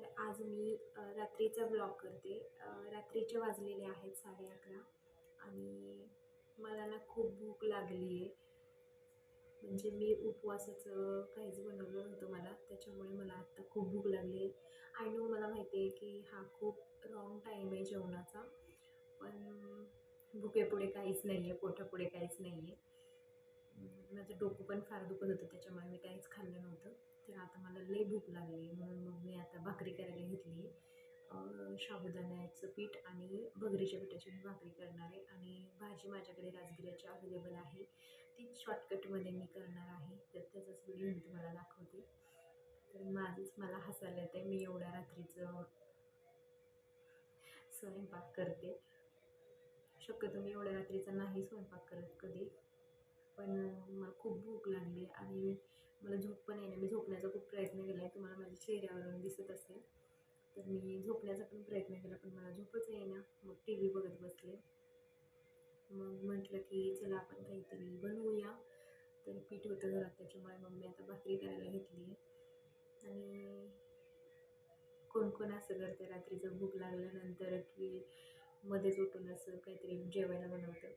तर आज मी रात्रीचा ब्लॉग करते. रात्रीचे वाजलेले आहेत साडे अकरा. आणि मला ना खूप भूक लागली आहे. म्हणजे मी उपवासाचं काहीच बनवलं नव्हतं मला. त्याच्यामुळे मला आत्ता खूप भूक लागली आहे. आय नो मला माहिती आहे की हा खूप रॉंग टाईम आहे जेवणाचा. पण भुकेपुढे काहीच नाही आहे पोटापुढे काहीच नाही आहे. माझं डोकं पण फार दुखत होतं त्याच्यामुळे मी काहीच खाल्लं नव्हतं. तर आता मला लई भूक लागली म्हणून मग मी आता भाकरी करायला घेतली. साबुदाण्याचं पीठ आणि भगरीच्या पिठाची मी भाकरी करणार आहे आणि भाजी माझ्याकडे राजगिऱ्याची अवेलेबल आहे. ती शॉर्टकटमध्ये मी करणार आहे तर त्याचाच व्हिडिओ मी तुम्हाला दाखवते. तर माझंच मला हसायला येतं मी एवढ्या रात्रीचं स्वयंपाक करते. शक्यतो मी एवढ्या रात्रीचा नाही स्वयंपाक करत कधी पण मला खूप भूक लागली आणि मला झोप पण येणे मी झोपण्याचा खूप प्रयत्न केला आहे तुम्हाला माझ्या चेहऱ्यावरून दिसत असेल. तर मी झोपण्याचा पण प्रयत्न केला पण मला झोपच येईना. मग टी व्ही बघत बसले. मग म्हटलं की चला आपण काहीतरी बनवूया. तर पीठ होतं घरात त्याच्यामुळे मग मी आता भाकरी करायला घेतली आहे. आणि कोण कोण असं करतं रात्रीचं? भूक लागल्यानंतर की मध्येच उठून असं काहीतरी जेवायला बनवतं.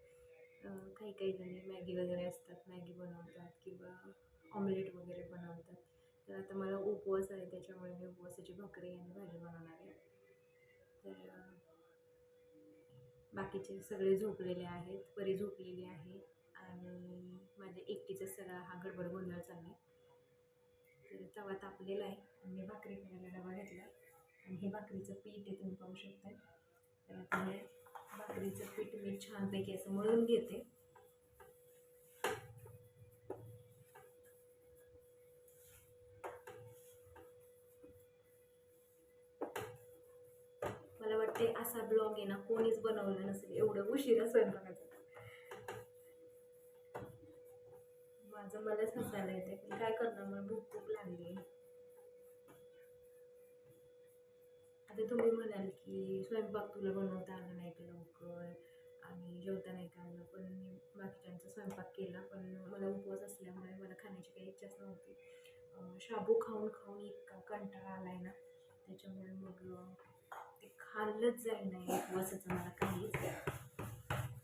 काही काही जणी मॅगी वगैरे असतात मॅगी बनवतात किंवा ऑमलेट वगैरे बनवतात. तर आता मला उपवास आहे त्याच्यामुळे मी उपवासाची भाकरी आणि भाजी बनवणार आहे. तर बाकीचे सगळे झोपलेले आहेत परी झोपलेली आहे आणि माझ्या एकटीचा सगळा हा गडबड गोंधळ चालला आहे. तर तवा तापलेला आहे. आणि मी भाकरी करायला डबा घेतला आणि हे भाकरीचं पीठ आहे तुम्ही पाहू शकता तर आता हे भाकरीचं पीठ मी छानपैकी असं मळून घेते. वाटते असा ब्लॉग आहे ना कोणीच बनवला नसेल. एवढं उशिरा स्वयंपाकाचा माझं मलाच हसायला येते पण काय करणार? मला भूक भूक लागली. आता तुम्ही म्हणाल की स्वयंपाक तुला बनवता आला नाही का लवकर? आणि जेवता नाही का आलं पण मी बाकीच्यांचा स्वयंपाक केला पण मला उपवास असल्यामुळे मला खाण्याची काही इच्छाच नव्हती. शाबू खाऊन खाऊन इतका कंटाळा आलाय ना त्याच्यामुळे मग ते खाल्लंच जाईल नाही उपवासाचं मला काहीच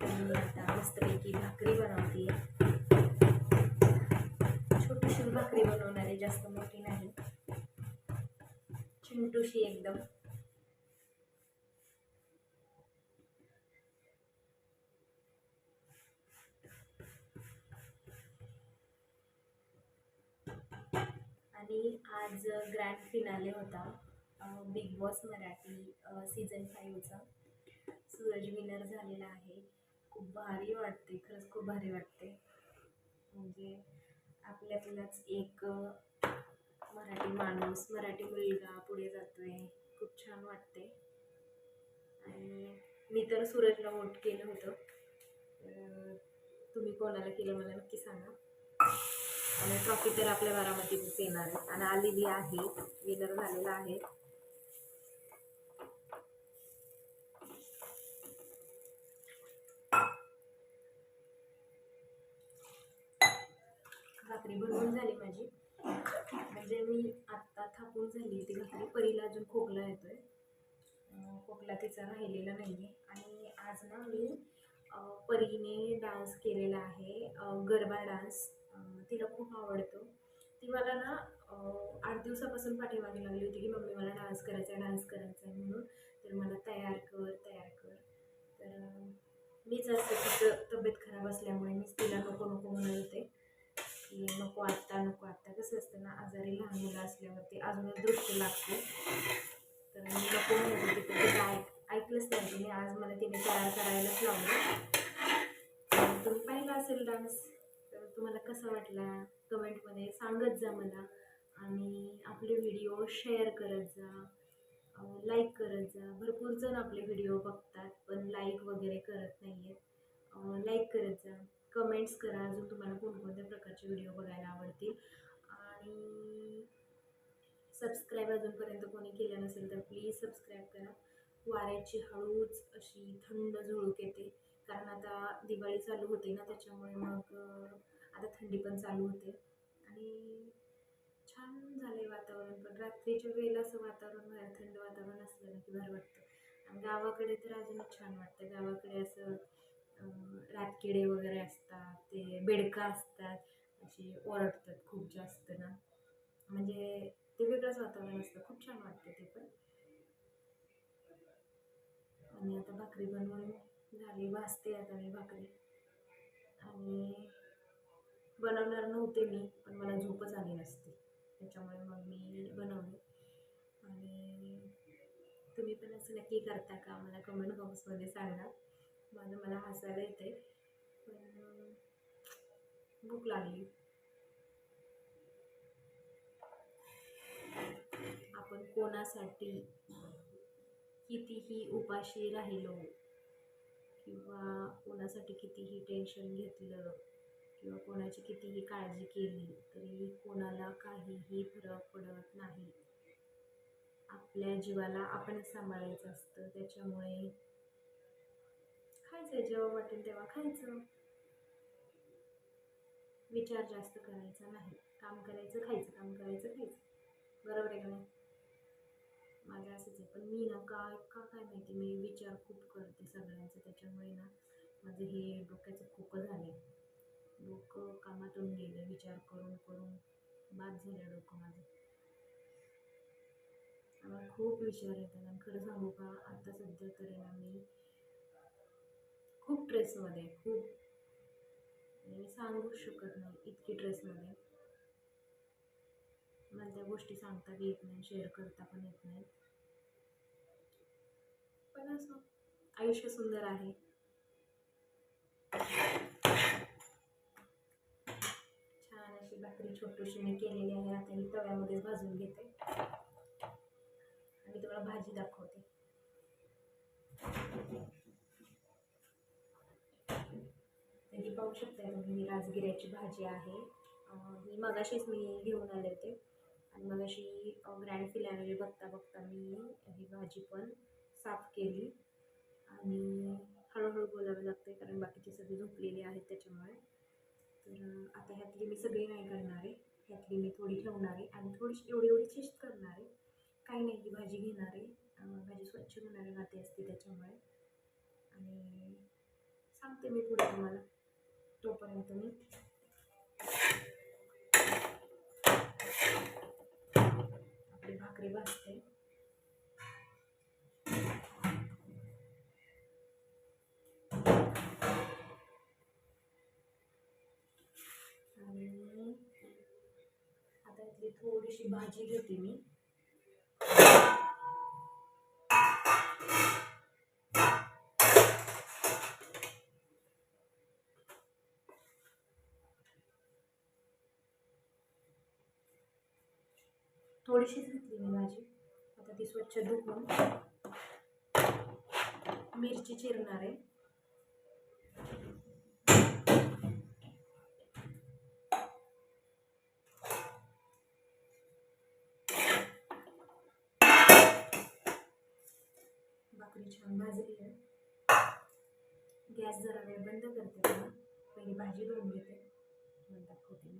मी आता मस्तपैकी भाकरी बनवते. छोटीशी भाकरी बनवणारे जास्त मोठी नाही. चिंटूशी एकदम. आणि आज ग्रँड फिनाले होता. बिग बॉस मराठी सीझन फाईव्हचा सूरज विनर झालेला आहे. खूप भारी वाटते खरंच खूप भारी वाटते. म्हणजे आपल्यातलाच एक मराठी माणूस मराठी मुलगा पुढे जातोय. खूप छान वाटते. आणि मी तर सूरजला वोट केलं होतं. तुम्ही कोणाला केलं मला नक्की सांगा. आणि ट्रॉफी तर आपल्या बारामतीतच येणार आहे. आणि आलेली आहे. विनर झालेला आहे. भाकरी बनवून झाली माझी. म्हणजे मी आत्ता थापून झाली ती भाकरी. परीला अजून खोकला येतोय. खोकला तिचा राहिलेला नाही आहे आणि आज ना मी परीने डान्स केलेला आहे गरबा डान्स. तिला खूप आवडतो. ती मला ना आठ दिवसापासून पाठीमागे लागली होती की मम्मी मला डान्स करायचा आहे डान्स करायचा आहे म्हणून. तर मला तयार कर तयार कर. तर मीच असते तिचं तब्येत खराब असल्यामुळे मीच तिला नको नको म्हणत होते की नको आत्ता नको आत्ता. कसं असतं ना आजारी लहान मुलं असल्यावरती अजूनच दृष्ट लागते. तर मी नको म्हणत होती पण तिचं ऐक ऐकलंच नाही तिने आज मला तिने तयार करायलाच लावलं. तर तुम्ही पाहिला असेल डान्स तर तुम्हाला कसा वाटला? कमेंटमध्ये सांगत जा मला. आणि आपले व्हिडिओ शेअर करत जा. लाईक करत जा. भरपूर जण आपले व्हिडिओ बघतात पण लाईक वगैरे करत नाही आहेत लाईक करत जा. कमेंट्स करा अजून तुम्हाला कोणकोणत्या प्रकारचे व्हिडिओ बघायला आवडतील. आणि सबस्क्राईब अजूनपर्यंत कोणी केलं नसेल तर प्लीज सबस्क्राईब करा. वाऱ्याची हळूच अशी थंड झुळूक येते. कारण आता दिवाळी चालू होते ना त्याच्यामुळे मग आता थंडी पण चालू होते. आणि छान झाले वातावरण पण. रात्रीच्या वेळेला असं वातावरण थंड वातावरण असलं ना की बरं वाटतं. आणि गावाकडे तर अजूनच छान वाटतं. गावाकडे असं रातकिडे वगैरे असतात ते बेडका असतात असे ओरडतात खूप जास्त ना. म्हणजे ते वेगळंच वातावरण असतं. खूप छान वाटतं ते पण. आणि आता भाकरी बनवून झाली. भाजते आता मी भाकरी. आणि बनवणार नव्हते मी पण मला झोपच आली नसते. त्याच्यामुळे मग मी बनवले. आणि तुम्ही पण असं नक्की करता का? मला कमेंट बॉक्समध्ये सांगा. माझं मला हसायला येते पण भूक लागली. आपण कोणासाठी कितीही उपाशी राहिलो किंवा कोणासाठी कितीही टेन्शन घेतलं किंवा कोणाची कितीही काळजी केली तरी कोणाला काहीही फरक पडत नाही. आपल्या जीवाला आपणच सांभाळायचं असतं. त्याच्यामुळे खायचं जेव्हा वाटेल तेव्हा खायचं. विचार जास्त करायचा नाही. काम करायचं खायचं काम करायचं खायचं. बरोबर आहे का नाही? माझं असंच आहे. पण मी ना काय का काय माहिती मी विचार खूप करते सगळ्यांचं. त्याच्यामुळे ना माझं हे डोक्याचं खोकं झालं डोकं कामातून गेले. विचार करून करून बाद झालं डोकं माझं. मला खूप विचार येतात. आणि खरं सांगू का आता सध्या तरी ना मी खूप ट्रेसमध्ये आहे, खूप. मी सांगूच शकत नाही इतकी ट्रेसमध्ये आहे. मला त्या गोष्टी सांगता बी येत नाही शेअर करता पण येत नाही पण असं आयुष्य सुंदर आहे. छान अशी भाकरी छोटीशी मी केलेली आहे आता ही तव्यामध्येच भाजून घेते. आणि तुम्हाला भाजी दाखवते. तर ही पाहू शकता तुम्ही ही राजगिऱ्याची भाजी आहे. ही मगाशीच मी घेऊन आले होते. आणि मगाशी ग्रँड फिलॅनरी बघता बघता मी ही भाजी पण साफ केली. आणि हळूहळू बोलावं लागते कारण बाकीची सगळी झोपलेली आहेत त्याच्यामुळे. तर आता ह्यातली मी सगळी नाही करणार आहे. ह्यातली मी थोडी ठेवणार आहे. आणि थोडीशी एवढी एवढी शिस्त करणार आहे. काही नाही ही भाजी घेणार आहे. भाजी स्वच्छ होणारी माती असते त्याच्यामुळे. आणि सांगते मी पुढे तुम्हाला. तोपर्यंत मी आपली भाकरी भाजते. आणि आता इथली थोडीशी भाजी घेते मी. थोडीशीच घेतली मी भाजी. आता ती स्वच्छ धुवून मिरची चिरणार आहे. भाकरी छान भाजली आहे. गॅस जरा वेळ बंद करते मला. पहिली भाजी धुवून घेते. दाखवते मी.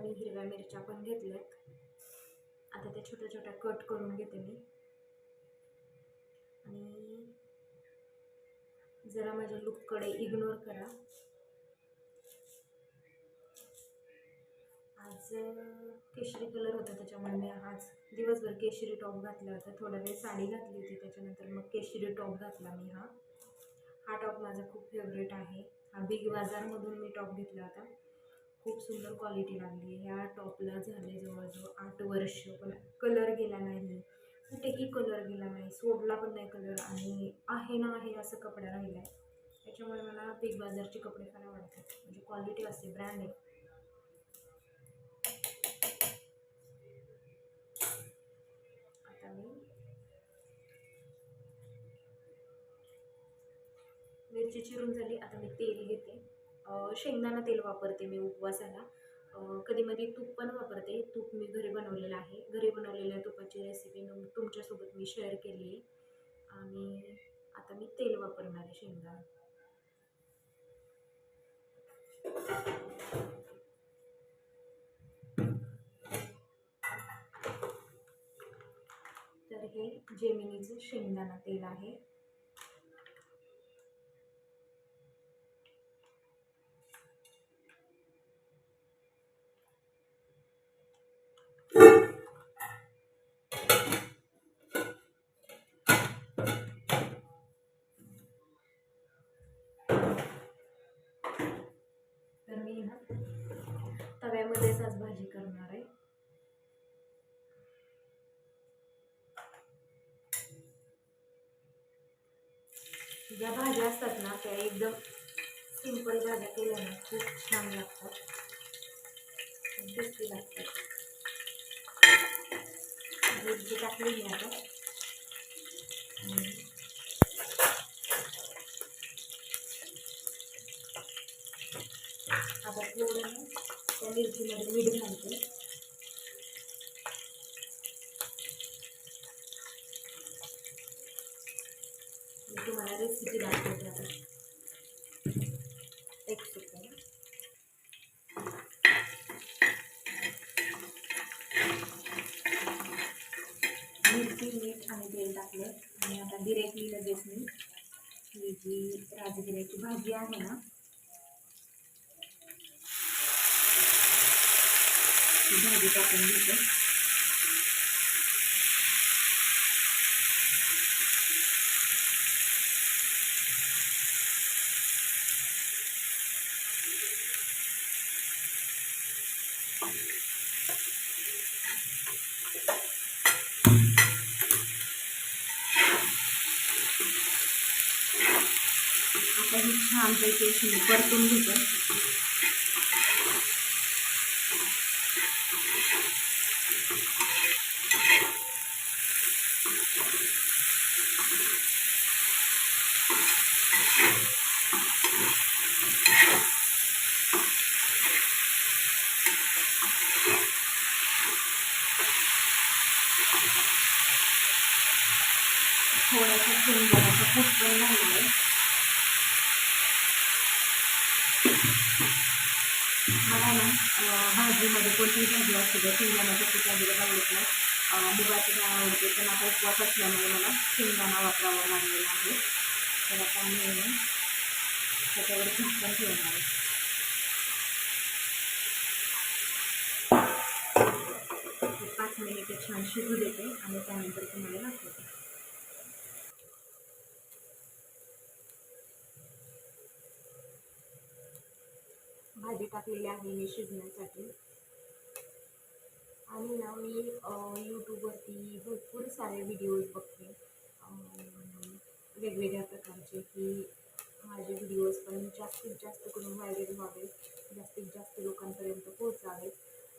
आता मी हिरव्या मिरच्या पण घेतल्यात. आता त्या छोट्या छोट्या कट करून घेते मी. आणि जरा माझ्या लुककडे इग्नोर करा. आज केशरी कलर होता त्याच्यामुळे मी आज दिवसभर केशरी टॉप घातला होता. थोडा वेळ साडी घातली होती. त्याच्यानंतर मग केशरी टॉप घातला मी हा. हा टॉप माझा खूप फेवरेट आहे. हा बिग बाजारमधून मी टॉप घेतला होता. खूप सुंदर क्वालिटी लागली. ह्या टॉपला झाले जवळजवळ आठ वर्ष. पण कलर गेला नाही. कुठेही कलर गेला नाही. सोडला पण नाही कलर आणि आहे ना आहे असं कपडा राहिला आहे त्याच्यामुळे मला बिग बाजारचे कपडे फार आवडतात. म्हणजे क्वालिटी असते. ब्रँड आहे. आता मी मिरची चिरून झाली. आता मी तेल घेते. शेंगदाणा तेल वापरते मी उपवासाला. अं, कधी तूप पण वापरते. तूप मी घरी बनवलेलं आहे. घरी बनवलेल्या तुपाची रेसिपी तुमच्यासोबत मी शेअर केली आहे. आणि आता मी तेल वापरणार आहे शेंगदाणा. तर हे जेमिनीचं शेंगदाणा तेल आहे. तव्यामध्येच आज भाजी करणार आहे. ज्या भाज्या असतात ना त्या एकदम सिंपल भाज्या केल्या ना खूप छान लागतात. टेस्टी लागतात टाकलेली आता. आता थोडं त्या मिरचीमध्ये मीठ घालते. मी तुम्हाला रेसिपी दाखवते आता. एक सेकंड मिरची मीठ आणि तेल टाकलं आणि आता डिरेक्टली लगेच मी ही जी राजगिऱ्याची भाजी आहे ना ती भाजी टाकून घेतो. आपण ही छानपैकी परतून घेतो थोडासा शेंगदाण्याचा कूट पण घालणार आहे मला ना भाजीमध्ये कोणतीही भाजी असते तर शेंगदाण्याचं कूट वगैरे आवडत नाही. मुगाची डाळ आवडते पण आता उपवास असल्यामुळे मला शेंगदाणा वापरावा लागलेला आहे. तर आता मी त्याच्यावर झाकण ठेवणार आहे. पाच मिनिटे छान शिजू देते आणि त्यानंतर तुम्हाला दाखवते. भाजी टाकलेली आहे मी शिजण्यासाठी आणि ना मी यूट्यूबवरती भरपूर सारे व्हिडिओज बघते. वेगवेगळ्या प्रकारचे की माझे व्हिडिओज पण जास्तीत जास्त करून व्हायरल व्हावे जास्तीत जास्त लोकांपर्यंत पोहोचावेत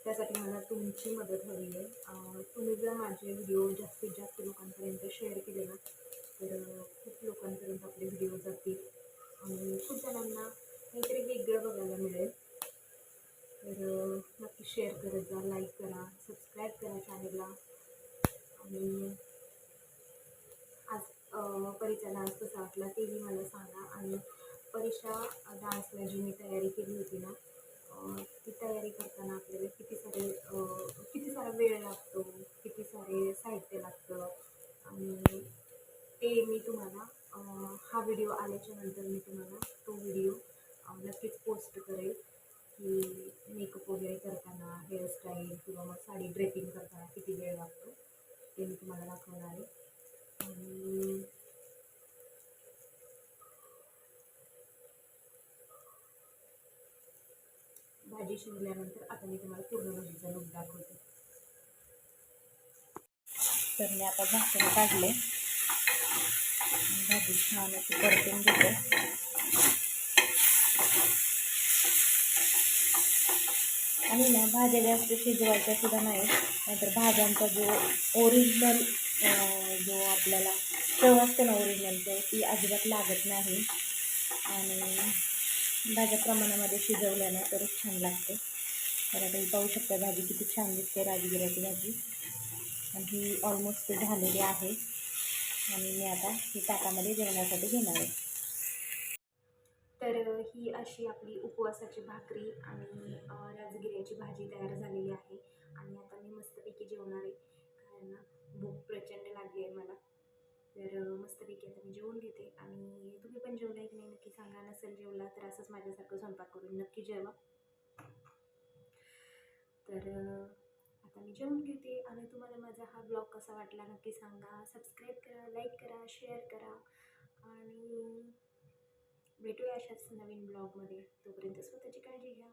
त्यासाठी मला तुमची मदत हवी आहे. तुम्ही जर माझे व्हिडिओ जास्तीत जास्त लोकांपर्यंत शेअर केले ना तर खूप लोकांपर्यंत आपले व्हिडिओ जातील. आणि खूप जणांना काहीतरी वेगळं बघायला मिळेल. शेअर करत जा लाईक करा सबस्क्राईब करा चॅनलला आणि आज अं, परीचा डान्स कसा वाटला तेही मला सांगा. आणि परीक्षा डान्सला जी मी तयारी केली होती ना ती तयारी करताना आपल्याला किती सारे किती सारा वेळ लागतो किती सारे साहित्य लागतं. आणि ते मी तुम्हाला हा व्हिडिओ आल्याच्यानंतर मी तुम्हाला तो व्हिडिओ नक्कीच पोस्ट करेल की वगैरे करताना हेअरस्टाईल किंवा मग साडी ड्रेपिंग करताना किती वेळ लागतो ते मी तुम्हाला दाखवणार आहे. आणि भाजी शिजल्यानंतर आता मी तुम्हाला पूर्ण भाजीचा लूक दाखवते. तर मी आता झाकण काढले. भाजी छान अशी परतून घेते. आणि ना भाज्या जास्त शिजवायच्या सुद्धा नाही. नाहीतर भाज्यांचा जो ओरिजिनल जो आपल्याला चव असते ना ओरिजिनल चव ती अजिबात लागत नाही. आणि भाज्या प्रमाणामध्ये शिजवल्या ना तरच छान लागते. तर आता पाहू शकता भाजी किती छान दिसते राजगिऱ्याची भाजी. आणि ही ऑलमोस्ट झालेली आहे. आणि मी आता ही ताटामध्ये जेवणासाठी घेणार आहे. तर ही अशी आपली उपवासाची भाकरी आणि गिऱ्याची भाजी तयार झालेली आहे. आणि आता मी मस्तपैकी जेवणार आहे. कारण भूक प्रचंड लागली आहे मला. तर मस्तपैकी आता मी जेवून घेते. आणि तुम्ही पण जेवलाय की नाही नक्की सांगा. नसेल जेवला तर असंच माझ्यासारखं स्वयंपाक करून नक्की जेवा. तर आता मी जेवून घेते. आणि तुम्हाला माझा हा ब्लॉग कसा वाटला नक्की सांगा. सबस्क्राईब करा लाईक करा शेअर करा. आणि भेटूया अशाच नवीन ब्लॉगमध्ये. तोपर्यंत स्वतःची काळजी घ्या.